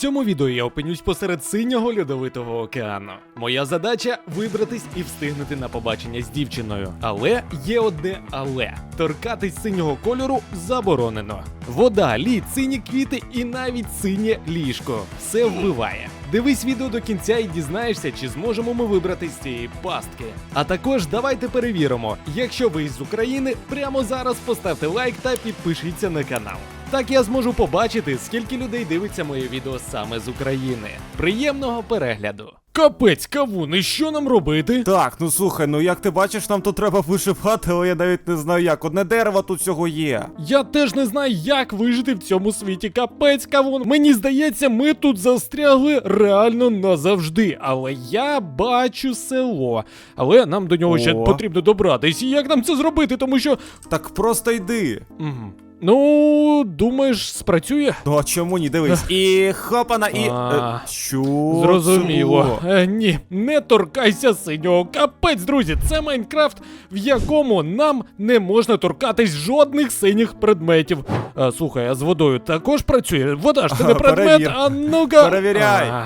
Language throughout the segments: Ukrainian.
цьому відео я опинюсь посеред синього льодовитого океану. Моя задача вибратись і встигнути на побачення з дівчиною. Але є одне але: торкатись синього кольору заборонено. Вода, лід, сині квіти і навіть синє ліжко. Все вбиває. Дивись відео до кінця і дізнаєшся, чи зможемо ми вибратись з цієї пастки. А також давайте перевіримо, якщо ви з України, прямо зараз поставте лайк та підпишіться на канал. Так я зможу побачити, скільки людей дивиться моє відео саме з України. Приємного перегляду! Капець, кавун, і що нам робити? Так, ну слухай, ну як ти бачиш, нам тут треба вишивати, але я навіть не знаю як. Одне дерево тут всього є. Я теж не знаю, як вижити в цьому світі. Капець, кавун. Мені здається, ми тут застрягли реально назавжди. Але я бачу село. Але нам до нього ще потрібно добратись. І як нам це зробити? Тому що. Так просто йди. Угу. Ну, думаєш, спрацює? Ну а чому ні? Дивись. І хопана, і. А, Е, що? Зрозуміло. це було? Е, ні, не торкайся синього. Капець, друзі, це Майнкрафт, в якому нам не можна торкатись жодних синіх предметів. А, слухай, а з водою також працює? Вода ж це не предмет, перевір. а ну-ка. Перевіряй. А,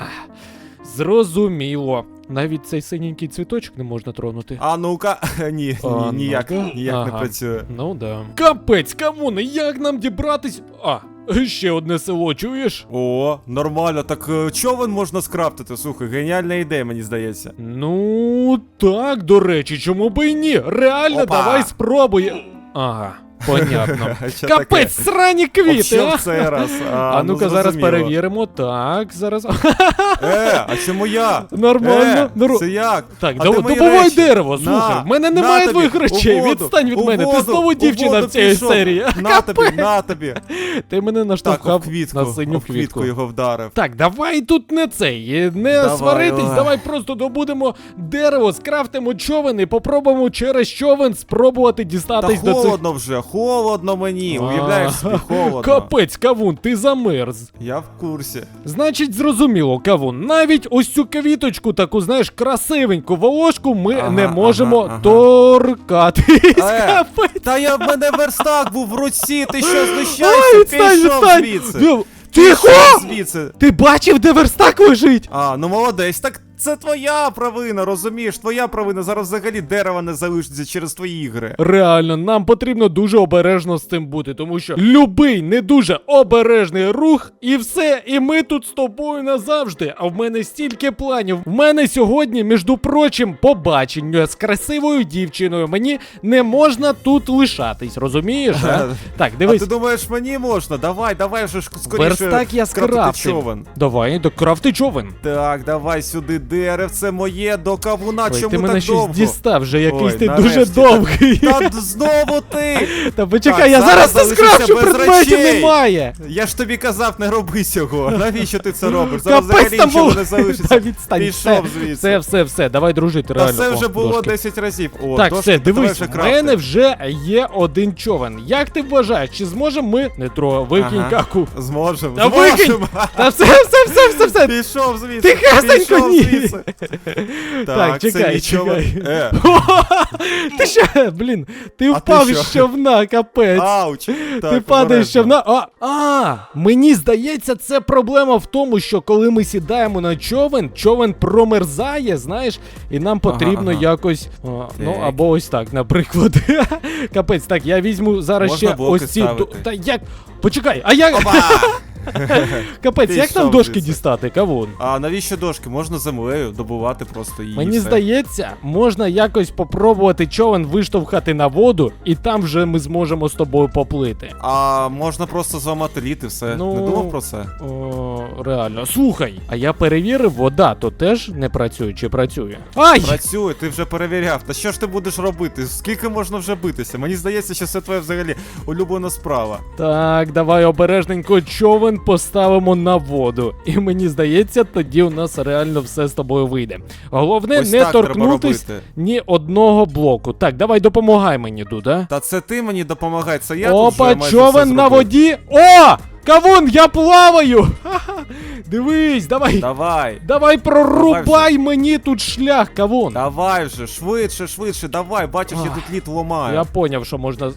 зрозуміло. Навіть цей синенький цвіточок не можна тронути. А ну-ка, ні, А, ні, ніяк, ну-ка. ніяк не Ага. працює. Ну да. Капець, камони, як нам дібратись? А, ще одне село, чуєш? О, нормально, так е, човен можна скрафтити, слухай, геніальна ідея, мені здається. Ну, так, до речі, чому би і ні? Реально, Опа. давай спробуємо. Ага, понятно. Капець, срані квіти, а? цей раз? А, ну, ну-ка зараз перевіримо. Так, зараз. Е, а чому я? Нормально. Е, це як? Так, добувай дерево, слухай. В мене немає твоїх речей. Відстань від мене. Ти знову дівчина в цій серії. На тобі, на тобі. Ти мене наштовхав на синю квітку його вдарив. Так, давай тут не цей, не сваритись, давай. просто добудемо дерево, скрафтимо човен і попробуємо через човен спробувати Та дістатись до цих. холодно вже, холодно мені, уявляєш собі, холодно. Капець, кавун, ти замерз. Я в курсі. Значить, зрозуміло, кавун. Навіть ось цю квіточку, таку, знаєш, красивеньку волошку, ми Ага, не можемо ага, торкатись. Е, Капець. Та я в мене верстак був в руці, ти що Ай, знущаєшся? відстань, Пішов відстань. звідси. Див- Пішов Тихо! звідси. Ти бачив, де верстак лежить? А, ну молодець, так це твоя провина, розумієш? Твоя провина. Зараз взагалі дерева не залишиться через твої ігри. Реально, нам потрібно дуже обережно з цим бути, тому що любий не дуже обережний рух, і все, і ми тут з тобою назавжди. А в мене стільки планів. В мене сьогодні, між прочим, побачення з красивою дівчиною. Мені не можна тут лишатись, розумієш? А? Так, А ти думаєш, мені можна? Давай, давай вже ж скоріше. Верстак я скрафтив. Давай, до крафти човен. Так, давай сюди деревце моє до кавуна. Ой, Чому ти так мене щось довго? дістав вже, якийсь Ой, ти нарешті, дуже довгий. Та д- знову ти! Та почекай, Так, я зараз зараз це залишишся скрафчу, без предметів речей. немає. Я ж тобі казав, не роби цього. Навіщо ти це робиш? Зараз Капець взагалі там нічого не залишиться. Відстань, Пішов все, звідси. все, все, все, давай дружити, Та реально. це вже було дошки. 10 разів. О, Так, дошки, все, давай дивись, вже в крафти. мене вже є один човен. Як ти вважаєш, чи зможемо ми не трогай, викинь Ага. каку. Зможемо. Та викинь! Зможемо. Та все, все, все, все, все. Пішов звідси. Тихесенько, пішов ні. звідси. Так, це чекай, мій чекай. Е, Ти що, блін, ти впав що? човна, капець. ауч. Ти падаєш з човна. А, а, мені здається, це проблема в тому, що коли ми сідаємо на човен, човен промерзає, знаєш, і нам потрібно якось. Ну, або ось так, наприклад. Капець, так, я візьму зараз ще ось ці. Та як. Почекай, а як. Капець, Ти як йшов дошки дістати? Кавун? А навіщо дошки? Можна землею добувати просто її. Мені все. здається, можна якось попробувати човен виштовхати на воду, і там вже ми зможемо з тобою поплити. А можна просто зламати лід і все. Ну, Не думав про це? О, реально. Слухай, а я перевірив, вода то теж не працює чи працює? Ай! Працює, ти вже перевіряв. Та що ж ти будеш робити? Скільки можна вже битися? Мені здається, що це твоя взагалі улюблена справа. Так, давай обережненько човен поставимо на воду. І мені здається, тоді у нас реально все з тобою вийде. Головне Ось не так треба торкнутись робити. ні одного блоку. Так, давай допомагай мені тут, а? Та це ти мені допомагай, це я тут Опа, вже майже човен все на зробив. воді. О! Кавун, я плаваю! Ха-ха. Дивись, давай. Давай. Давай прорубай Давай мені тут шлях, кавун. Давай вже, швидше, швидше, давай, бачиш, я Ах, тут лід ламаю. Я поняв, що можна.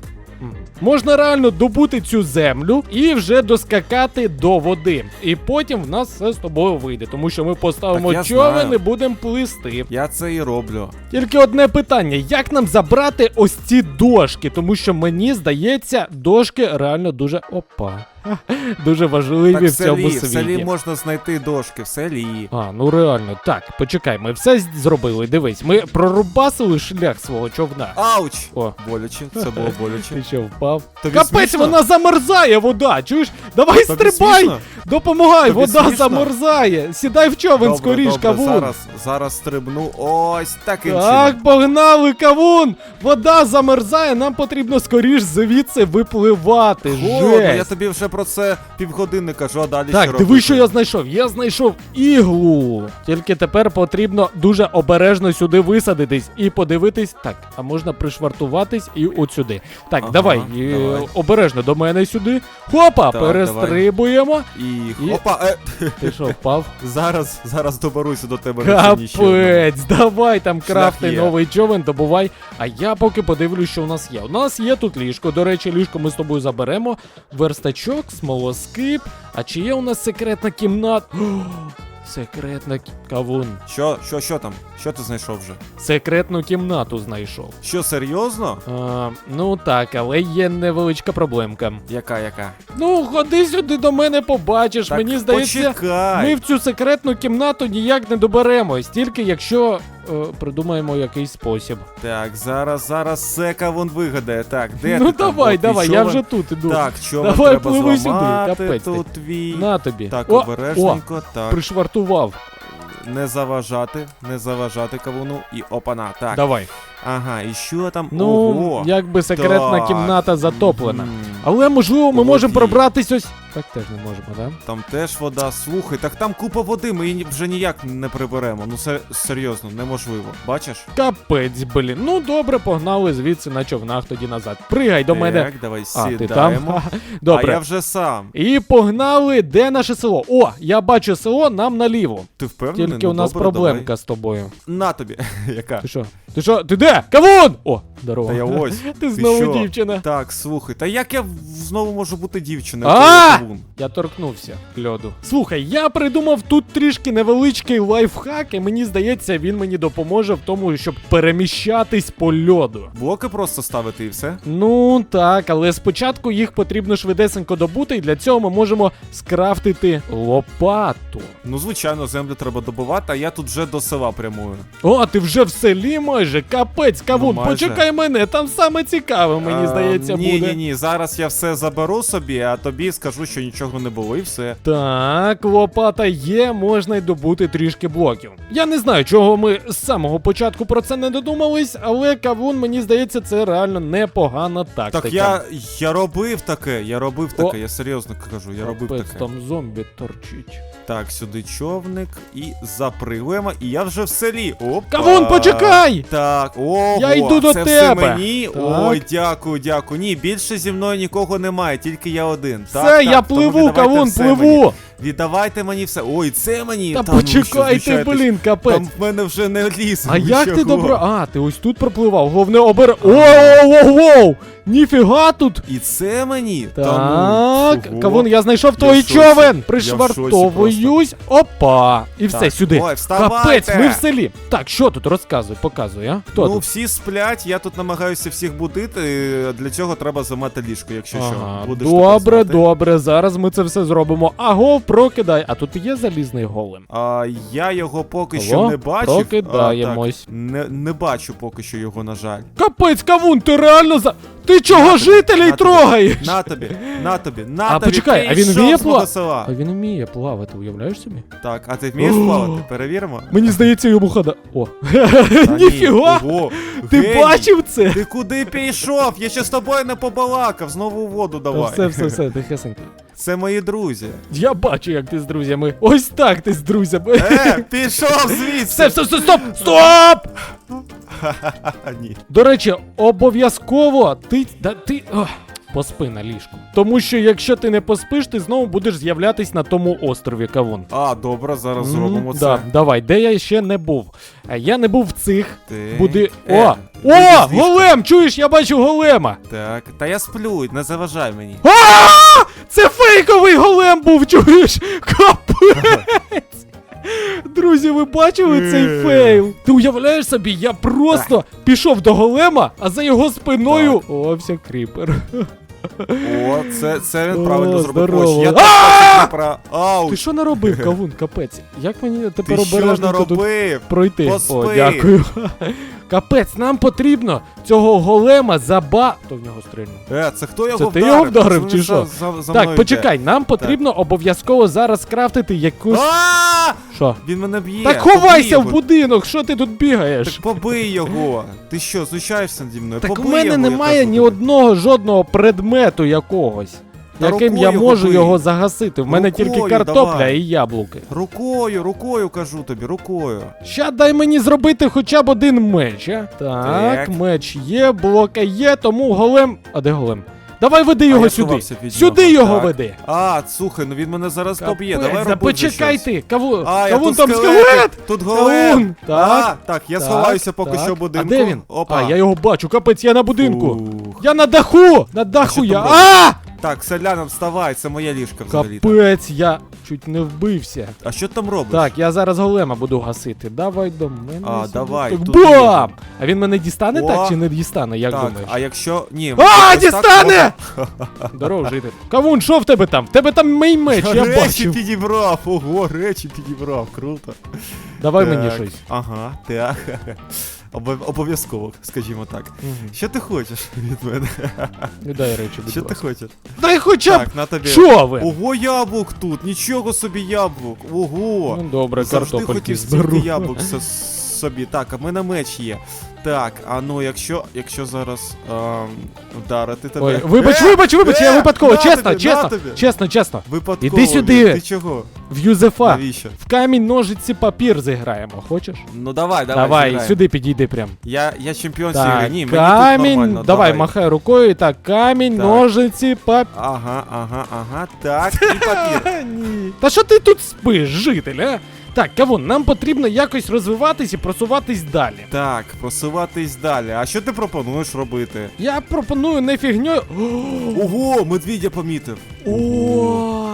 Можна реально добути цю землю і вже доскакати до води. І потім в нас все з тобою вийде, тому що ми поставимо Так я човен знаю. і будемо плисти. Я це і роблю. Тільки одне питання: як нам забрати ось ці дошки? Тому що мені здається, дошки реально дуже опа. Дуже важливі Так в цьому селі, в селі можна знайти дошки, в селі. А, ну реально, так, почекай, ми все зробили. Дивись, ми прорубасили шлях свого човна. Ауч! О, Боляче, це було ти боляче. що, впав? Тобі Капець, смішно? вона замерзає, вода. Чуєш? Давай Тобі стрибай! смішно? Допомагай, Тобі вода смішно? замерзає. Сідай в човен Добре, скоріш, добре, кавун. Зараз, зараз стрибну. Ось таким чином. Так, погнали, кавун! Вода замерзає, нам потрібно скоріш звідси випливати. Холодно, я Жесть. тобі вже про це півгодини кажу, а далі Так, робити? диви, що я знайшов. Я знайшов іглу. Тільки тепер потрібно дуже обережно сюди висадитись і подивитись. Так, а можна пришвартуватись і от сюди. Так, Ага, давай, е, давай. обережно до мене сюди. Хопа, Так, перестрибуємо. І... І- Опа, е, Ти що, впав? зараз, зараз доберуся до тебе. Капець, давай там крафти новий човен, добувай. А я поки подивлюсь, що у нас є. У нас є тут ліжко. До речі, ліжко ми з тобою заберемо. Верстачок, смолоскип. А чи є у нас секретна кімната? Секретна кі- кавун. Що, що, що там? Що ти знайшов вже? Секретну кімнату знайшов. Що, серйозно? А, ну так, але є невеличка проблемка. Яка, яка? Ну, ходи сюди до мене, побачиш. Так, Мені здається. почекай. Ми в цю секретну кімнату ніяк не доберемось, тільки якщо придумаємо якийсь спосіб. Так, зараз, зараз все кавун вигадає. Так, де ну ти там? давай, От, давай, я човен? вже тут іду. Так, човен Давай, треба пливи сюди, зламати капець ти. тут твій. На тобі. Так, о, о, обережненько, так. пришвартував. Не заважати, не заважати кавуну і опана. Так. Давай. Ага, і що там? Ну, Ого. якби секретна Так. кімната затоплена. Але можливо, ми У можемо пробратись ось. Так теж не можемо, да? Там теж вода, слухай, так там купа води, ми її вже ніяк не приберемо. Ну се- серйозно, неможливо. Бачиш? Капець, блін. Ну добре, погнали звідси на човнах тоді назад. Пригай до мене. Так, давай А, ти там? сідаємо. А Добре. я вже сам. І погнали, де наше село? О, я бачу село, нам наліво. Ти впевнений? Тільки Ну, у нас добре, проблемка з тобою. На тобі. Яка? Ти що? Ти що? Ти де? Кавун! О, здорово. Та я ось. Ти знову що? дівчина. Так, слухай, та як я в- знову можу бути дівчиною? А! коли я кавун? Я торкнувся льоду. Слухай, я придумав тут трішки невеличкий лайфхак, і мені здається, він мені допоможе в тому, щоб переміщатись по льоду. Блоки просто ставити і все? Ну так, але спочатку їх потрібно швидесенько добути, і для цього ми можемо скрафтити лопату. Ну, звичайно, землю треба добувати, а я тут вже до села прямую. О, ти вже в селі майже, капець, кавун, Ну, майже. почекай мене, там саме цікаве, мені А, здається, ні, буде. Ні, ні, зараз я все заберу собі, а тобі скажу, що нічого не було, і все. Так, лопата є, можна й добути трішки блоків. Я не знаю, чого ми з самого початку про це не додумались, але кавун, мені здається, це реально непогана тактика. Так я, я робив таке, я робив О. таке, я серйозно кажу, я робив таке. там зомбі торчить. Так, сюди човник і запригуємо, і я вже в селі. Опа. Кавун, почекай! Так, ого, Я йду до це тебе. Мені? Так. Ой, дякую, дякую. Ні, більше зі мною нікого немає, тільки я один. Все, так, я тому пливу, кавун, пливу! Віддавайте мені все. Ой, це мені. Та ну, що, почекай блін, капець. Там в мене вже не ліс. А як ти добро. А, ти ось тут пропливав. Головне обер. Оу-оу-оу! Ніфіга тут! І це мені? Та Так, ну, кавун, я знайшов Я твій човен. Пришвартовуюсь. Опа! І все, сюди. Ой. Капець, ми в селі. Так, що тут розказуй, показуй, а? Хто ну, тут? всі сплять, я тут намагаюся всіх будити. Для цього треба займати ліжко, якщо Ага, що. Будеш добре, добре, зараз ми це все зробимо. Аго, прокидай. А тут є залізний голем. А, я його поки Алло, що не бачив. прокидаємось. А, так, не, не бачу поки що його, на жаль. Капець, кавун, ти реально за. Ти чого На жителей на тобі. трогаєш? На тобі, на тобі, на А, тобі. почекай, а він вміє з мого пла- села. А він вміє плавати, уявляєш собі? Так, а ти вмієш плавати? Перевіримо. Мені здається, йому хада. О. Ніфіга! Ти бачив це? Ти куди пішов? Я ще з тобою не побалакав, знову у воду давай. все, все, все, тихесенько. Це мої друзі. Я бачу, як ти з друзями. Ось так ти з друзями. Е, пішов звідси! Все, все, все, стоп! Стоп! Ні. До речі, обов'язково ти. Да, ти. Ох, поспи на ліжку. Тому що якщо ти не поспиш, ти знову будеш з'являтись на тому острові Кавун. А, добре, зараз зробимо це. Да, давай, де я ще не був. А я не був в цих. Ти... Буди. Е, О! О! Голем! Чуєш, я бачу голема! Так, та я сплю, не заважай мені. А! Це фейковий голем був, чуєш? Капець! Друзі, ви бачили цей Е. фейл? Ти уявляєш собі, я просто пішов до голема, а за його спиною. О, все кріпер. О, це, це він правильно зробив. Ось, я так про... Ти що наробив, кавун, капець? Як мені тепер обережно тут пройти? О, дякую. Капець, нам потрібно цього голема заба. Хто в нього стрільнув? Е, це хто його Це ти його вдарив, чи що? Так, почекай, нам потрібно обов'язково зараз скрафтити йде? якусь. Що? Він мене б'є. Так ховайся в будинок, що ти тут бігаєш? Так побий його. Ти що, знущаєшся наді мною? Так у мене немає ні одного жодного предмету якогось, Та яким я рукою можу побий. його загасити. В мене тільки Рукою картопля давай. і яблуки. Рукою, рукою кажу тобі, рукою. Ща дай мені зробити хоча б один меч, а? Так, Так. меч є, блока є, тому голем. А де голем? Давай веди його я сюди. сховався від Сюди нього, його так. веди. А, слухай, ну він мене зараз поб'є. Давай Капець, да роби вже почекай щось. ти. Каву... А, я Кавун тут там скелет. скелет! Тут голем. Так, А, так, я Так, сховаюся поки так. що в будинку. А де він? Опа. А, я його бачу, капець, я на будинку. Фух. Я на даху! На даху я. А! Так, селяна, вставай, це моя ліжка взагалі. Капець, я чуть не вбився. А що ти там робиш? Так, я зараз голема буду гасити. Давай до мене. А, сюди. давай, Так, тут Бам! А він мене дістане О! так чи не дістане, як так, думаєш? а якщо. Ні, А, так дістане! Здоров, житель. Кавун, що в тебе там? В тебе там мій меч, можна. я Речі підібрав, ого, речі підібрав, круто. Давай Так, мені щось. Ага, так. Обов- Обов'язково, скажімо так. Що ти хочеш від мене? Не дай речі, будь Що ти ласка. хочеш? Дай хоча б. Так, на тобі. Що ви? Ого, яблук тут, нічого собі яблук. Ого. Ну добре, Завжди картопельки хотів зберу. стільки яблук со- собі. Так, а в мене меч є. Так, а ну якщо, якщо зараз ем, вдарити тебе. Ой, вибач, Е! вибач, вибач, я Е! випадково, На чесно, тобі, на чесно, тобі. чесно, чесно. Випадково. Іди сюди. Ти чого? В Юзефа. Навіщо? В камінь, ножиці, папір зіграємо, хочеш? Ну давай, давай. Давай, зіграємо. сюди підійди прям. Я, я чемпіон цієї. Так, Ні, мені тут камінь, нормально. давай, махай рукою, так, камінь, Так. ножиці, папір. Ага, ага, ага. Так, і папір. Ні. Та що ти тут спиш, житель, а? Так, Кавун, нам потрібно якось розвиватись і просуватись далі. Так, просуватись далі. А що ти пропонуєш робити? Я пропоную не фігньою. Ого, медвідя помітив. Вау!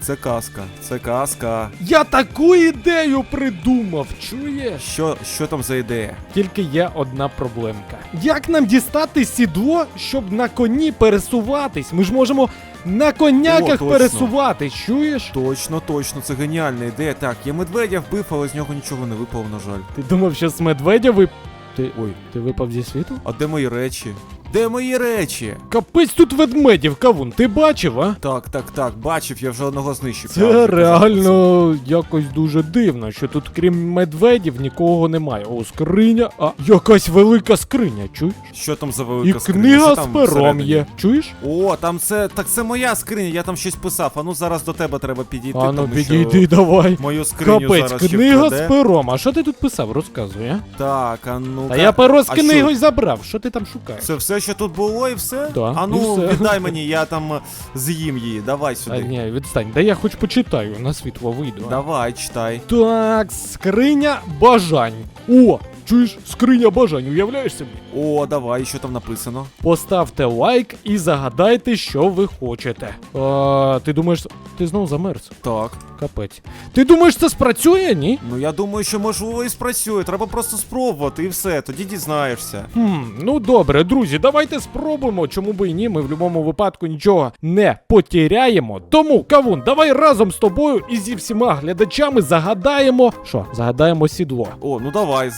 Це казка, це казка. Я таку ідею придумав, чуєш? Що, що там за ідея? Тільки є одна проблемка. Як нам дістати сідло, щоб на коні пересуватись? Ми ж можемо на О, коняках точно. пересувати. чуєш? Точно, точно, це геніальна ідея. Так, я медведя вбив, але з нього нічого не випало, на жаль. Ти думав, що з медведя вип... Ти. Ой, Ти випав зі світу? а де мої речі? Де мої речі? Капець тут ведмедів, кавун, ти бачив, а? Так, так, так, бачив, я вже одного знищив. Це вже реально якось дуже дивно, що тут крім медведів нікого немає. О, скриня, а якась велика скриня, чуєш? Що там за І велика скриня? книга з пером є. Чуєш? О, там це. Так це моя скриня, я там щось писав. А ну зараз до тебе треба підійти. А ну тому підійди, що давай. Мою скриню Капець, зараз ще книга вкраде. з пером. А що ти тут писав? Розказуй, а? Так, а ну. Та я перо з а що? книгою забрав. Що ти там шукаєш? Це все, що тут було, і все? Да, а і ну, все. віддай мені, я там е, з'їм її. Давай А сюди. ні, відстань. Да я хоч почитаю, на світло вийду. Давай, читай. Так, скриня бажань. О, чуєш, скриня бажань, уявляєш собі? О, давай, що там написано? Поставте лайк і загадайте, що ви хочете. А, ти думаєш, ти знову замерз? Так. Капець. Ти думаєш, це спрацює, ні? Ну я думаю, що можливо і спрацює. Треба просто спробувати і все, тоді дізнаєшся. Хм, ну добре, друзі, давайте спробуємо. Чому би і ні? Ми в будь-якому випадку нічого не потіряємо. Тому, Кавун, давай разом з тобою і зі всіма глядачами загадаємо. Що, загадаємо сідло. О, ну давай,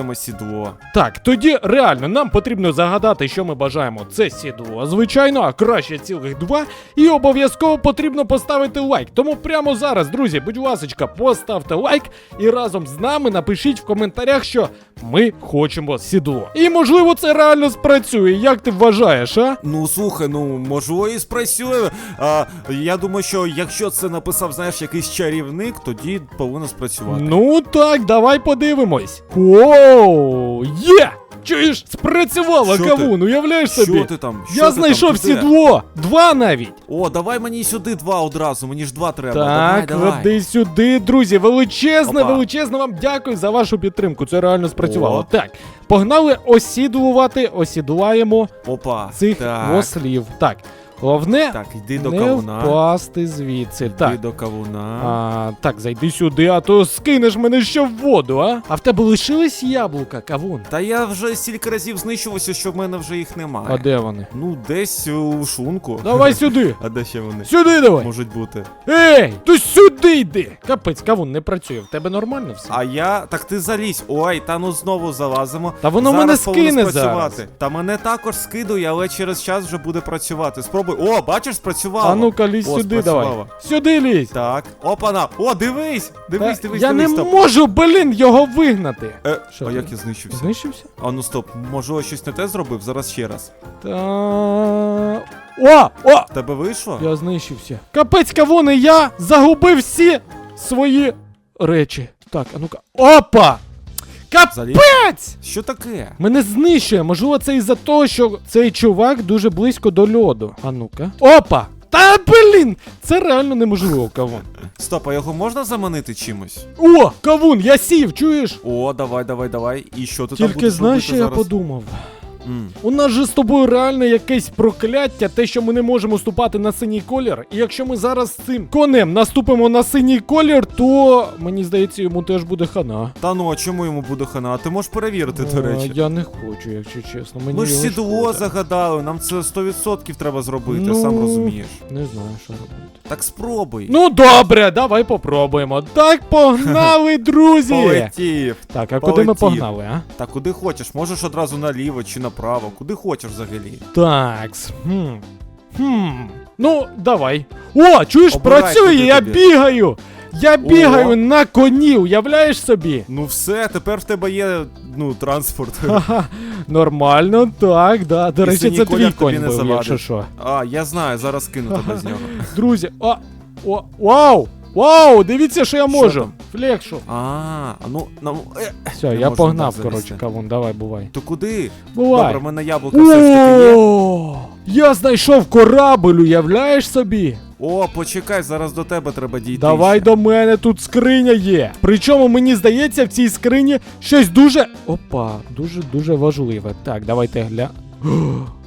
загадуємо сідло. Так, тоді реально нам потрібно загадати, що ми бажаємо. Це сідло, звичайно, а краще цілих два. І обов'язково потрібно поставити лайк. Тому прямо зараз, друзі, будь ласочка, поставте лайк і разом з нами напишіть в коментарях, що ми хочемо сідло. І можливо це реально спрацює. Як ти вважаєш, а? Ну слухай, ну можливо і спрацює. А, я думаю, що якщо це написав, знаєш, якийсь чарівник, тоді повинно спрацювати. Ну так, давай подивимось. Оу, є! Чуєш? Спрацювало, Що ти? кавун, уявляєш собі? Що ти там? Що Я ти знайшов там? Де? сідло! Два навіть! О, давай мені сюди два одразу, мені ж два треба. Так, давай, давай. веди сюди, друзі. Величезне, Опа. величезне вам дякую за вашу підтримку. Це реально спрацювало. О. Так, погнали осідлувати, осідлаємо Опа. цих так, ослів. Так, головне так, йди до не кавуна. впасти звідси. Йди Так. до кавуна. А, так, зайди сюди, а то скинеш мене ще в воду, а? А в тебе лишились яблука, кавун? Та я вже стільки разів знищувався, що в мене вже їх немає. А де вони? Ну, десь у шлунку. Давай сюди! А де ще вони? Сюди давай! Можуть бути. Ей! Ти сюди йди! Капець, кавун не працює. В тебе нормально все? А я. Так ти залізь. Ой, та ну знову залазимо. Та воно зараз мене скине зараз. Та мене також скидує, але через час вже буде працювати. Спробуй. О, бачиш, спрацювало. А ну-ка лізь О, сюди спрацювало. давай. Сюди лізь! Так, опана. О, дивись! Дивись, Та дивись, я дивись. не стоп. можу, блін, його вигнати. Е, Що а ти? як я знищився? Знищився? А ну стоп, може я щось не те зробив? Зараз ще раз. Та... О! О! В Тебе вийшло? Я знищився. Капець, кавуни, я загубив всі свої речі. Так, а ну-ка. Опа! Капець! Що таке? Мене знищує. Можливо, це із-за того, що цей чувак дуже близько до льоду. А ну-ка. Опа! Та блін! Це реально неможливо, кавун. Стоп, а його можна заманити чимось? О, кавун, я сів, чуєш? О, давай, давай, давай. І що ти там Тільки будеш знаєш, що я зараз? подумав. М. У нас же з тобою реально якесь прокляття, те, що ми не можемо ступати на синій колір. І якщо ми зараз з цим конем наступимо на синій колір, то мені здається, йому теж буде хана. Та ну, а чому йому буде хана? А ти можеш перевірити, до речі. Я не хочу, якщо чесно. Мені Ми ж його сідло шкода. загадали, нам це 100% треба зробити, Ну, сам розумієш. Не знаю, що робити. Так спробуй. Ну добре, давай попробуємо. Так, погнали, друзі! Полетів. Так, а куди ми Полетів. погнали, а? Та куди хочеш, можеш одразу наліво чи направо, куди хочеш взагалі. Так. Хм. Хм. Ну, давай. О, чуєш, Обирай, працює, куди я тобі. бігаю! Я бігаю О. на коні, уявляєш собі? Ну все, тепер в тебе є, ну, транспорт. Ха-ха, нормально, так, да. До І речі, синій це колір твій конь не був, завадить. якщо що. А, я знаю, зараз кину тебе з нього. Друзі, а, о, вау! Вау! Дивіться, що я можу. Флекшу. А, ну, ну, е, Все, я погнав, коротше, кавун, давай, бувай. то куди? Бувай. Добре, в мене яблука все ж таки є. Я знайшов корабль, уявляєш собі? О, почекай, зараз до тебе треба дійти. Давай ще. до мене, тут скриня є. Причому мені здається, в цій скрині щось дуже. Опа, дуже дуже важливе. Так, давайте гля.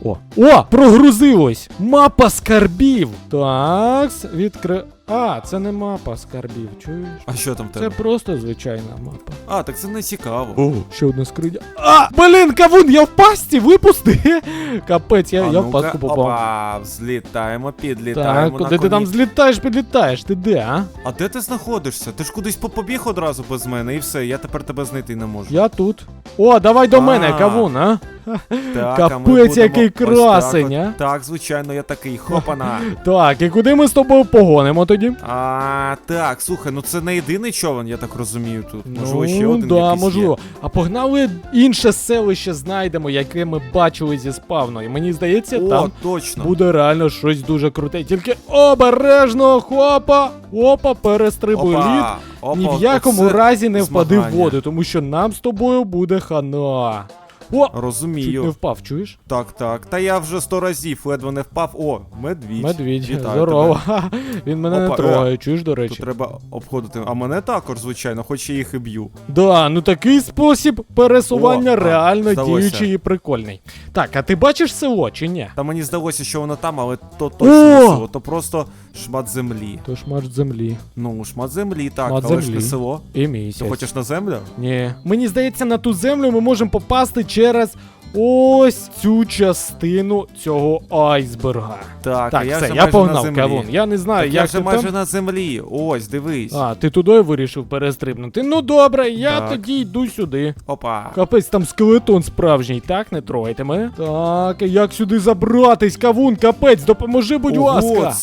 О, о, прогрузилось! Мапа скарбів. Так, відкри. А, це не мапа скарбів, чуєш? А що там в Це тебе? просто звичайна мапа. А, так це не цікаво. О, ще одна скриня. А! Блін, кавун, я в пасті, випусти! Капець, я, А я в пастку попав. Опа, взлітаємо, Так, підлітаємо куди на ти там злітаєш, підлітаєш? Ти де, а? А де ти знаходишся? Ти ж кудись по- побіг одразу без мене, і все, я тепер тебе знайти не можу. Я тут. О, давай до А. мене, кавун, а? Так, Капець, а ми будемо який ось так красень, от. а? Так, звичайно, я такий. Хопана. Так, і куди ми з тобою погонимо тоді? А, так, слухай, ну це не єдиний човен, я так розумію тут. Можливо, ще ну, один да, якийсь можливо. є. А погнали інше селище знайдемо, яке ми бачили зі спавну. І мені здається, О, там точно. буде реально щось дуже круте. Тільки обережно, хопа, опа, перестрибуй лід. Опа, опа, Ні в якому оце разі не впади в змагання. воду, тому що нам з тобою буде хана. О! Чуть не впав, чуєш? Так, так. Та я вже сто разів ледве не впав. О, медвідь. Медвідь, Вітаю здорово. тебе. Він мене не Опа, трогає, чуєш, до Тут треба обходити. А мене також, звичайно, хоч я їх і б'ю. Да, ну такий спосіб пересування О, реально здалося. діючий і прикольний. Так, а ти бачиш село чи ні? Та мені здалося, що воно там, але то точно О! не село, то просто шмат землі. То ж маш землі. Ну, шмат землі, так, Шмат але ж не село. І Ти хочеш на землю? Ні. Мені здається, на ту землю ми можемо попасти через ось цю частину цього айсберга. Так, а Так, я все, вже я майже на погнав, землі. кавун. Я не знаю, Так я як вже ти майже там. на землі. Ось, дивись. А, ти туди вирішив перестрибнути. Ну добре, я Так. тоді йду сюди. Опа. Капець, там скелетон справжній, так? Не трогайте мене. Так, як сюди забратись, кавун, капець, допоможи, будь Ого, ласка.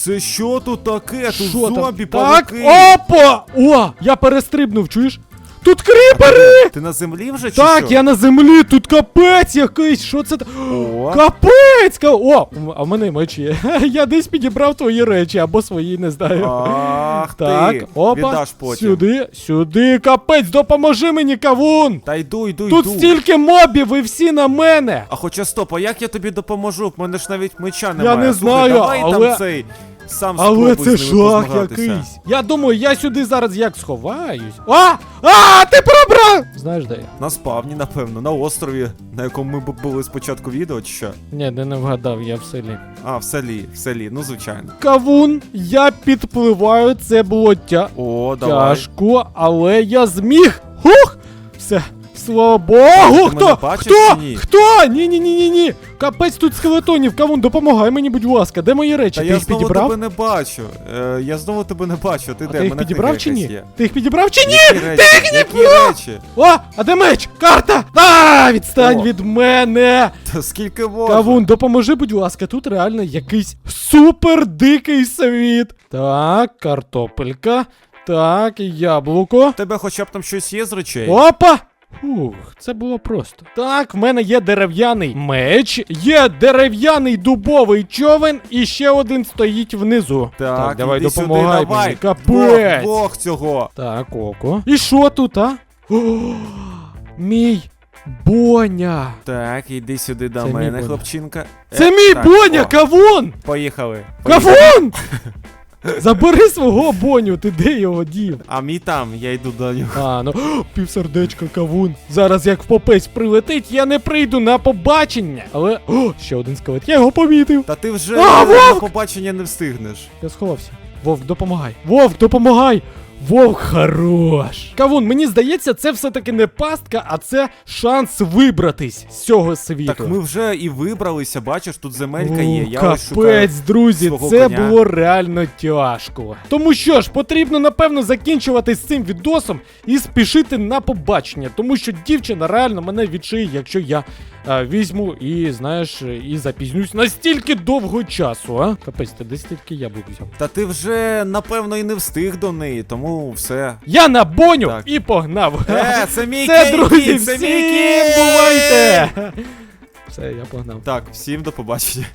Тут кріпери! Ти на землі вже чи Так, що? я на землі, тут капець якийсь, що це? та- О, Капець! ка- О, а в мене меч є. Я десь підібрав твої речі або свої, не знаю. Ах Так, ти, опа, віддаш потім. сюди, сюди, капець, допоможи мені, кавун! Та йду, йду, Тут йду. стільки мобів, ви всі на мене! А хоча стоп, а як я тобі допоможу? В мене ж навіть меча не немає. Слухай, знаю, давай але- там цей сам Але спробуй це з ними жах позмагатися. якийсь. Я думаю, я сюди зараз як сховаюсь. А! А! Ти пробрав! Знаєш де я? На спавні, напевно, на острові, на якому ми б- були спочатку відео, чи що? Ні, не, не вгадав, я в селі. А, в селі, в селі, ну звичайно. Кавун, я підпливаю, це було тя... О, давай. тяжко, але я зміг. Хух! Все. Слава Богу! Ти Хто? бачиш Хто? чи ні? Хто? Ні, ні, ні, ні, ні. Капець тут скелетонів. Кавун, допомагай мені, будь ласка. Де мої речі? Та Ти я їх знову підібрав? тебе не бачу. Е, я знову тебе не бачу. Ти А де? ти їх Мене підібрав книга чи ні? є. Ти їх підібрав чи ні? Які речі? Які речі? О, а де меч? Карта! А, відстань О. від мене! Та скільки можна? Кавун, допоможи, будь ласка, тут реально якийсь супер дикий світ. Так, картопелька. Так, яблуко. У тебе хоча б там щось є з речей? Опа! Фух, це було просто. Так, в мене є дерев'яний меч, є дерев'яний дубовий човен, і ще один стоїть внизу. Так, давай іди допомагай сюди, давай. мені. Капець! Двох, двох цього. Так, око. І що тут, а? О, мій боня. Так, іди сюди до Це мій мене, Боня. хлопчинка. Це Е, мій так, боня, о, кавун! Поїхали. поїхали. Кавун! Забери свого боню, ти де його дів? А мій там, я йду до нього. А, ну півсердечка кавун. Зараз як в попець прилетить, я не прийду на побачення. Але. О, ще один скелет, я його помітив. Та ти вже А, на вовк! побачення не встигнеш. Я сховався. Вовк, допомагай. Вовк, допомагай! Вовк хорош. Кавун, мені здається, це все-таки не пастка, а це шанс вибратись з цього світу. Так ми вже і вибралися, бачиш, тут земелька є. Я ось шукаю. Друзі, свого це коня. було реально тяжко. Тому що ж, потрібно напевно закінчувати з цим відосом і спішити на побачення, тому що дівчина реально мене відшиє, якщо я а, візьму і знаєш, і запізнюсь настільки довго часу, а? Капець, ти десь стільки яблук взяв. Та ти вже, напевно, і не встиг до неї, тому все. Я на боню Так. і погнав. Е, це мій Це, друзі, це всім мій бувайте! Все, я погнав. Так, всім до побачення.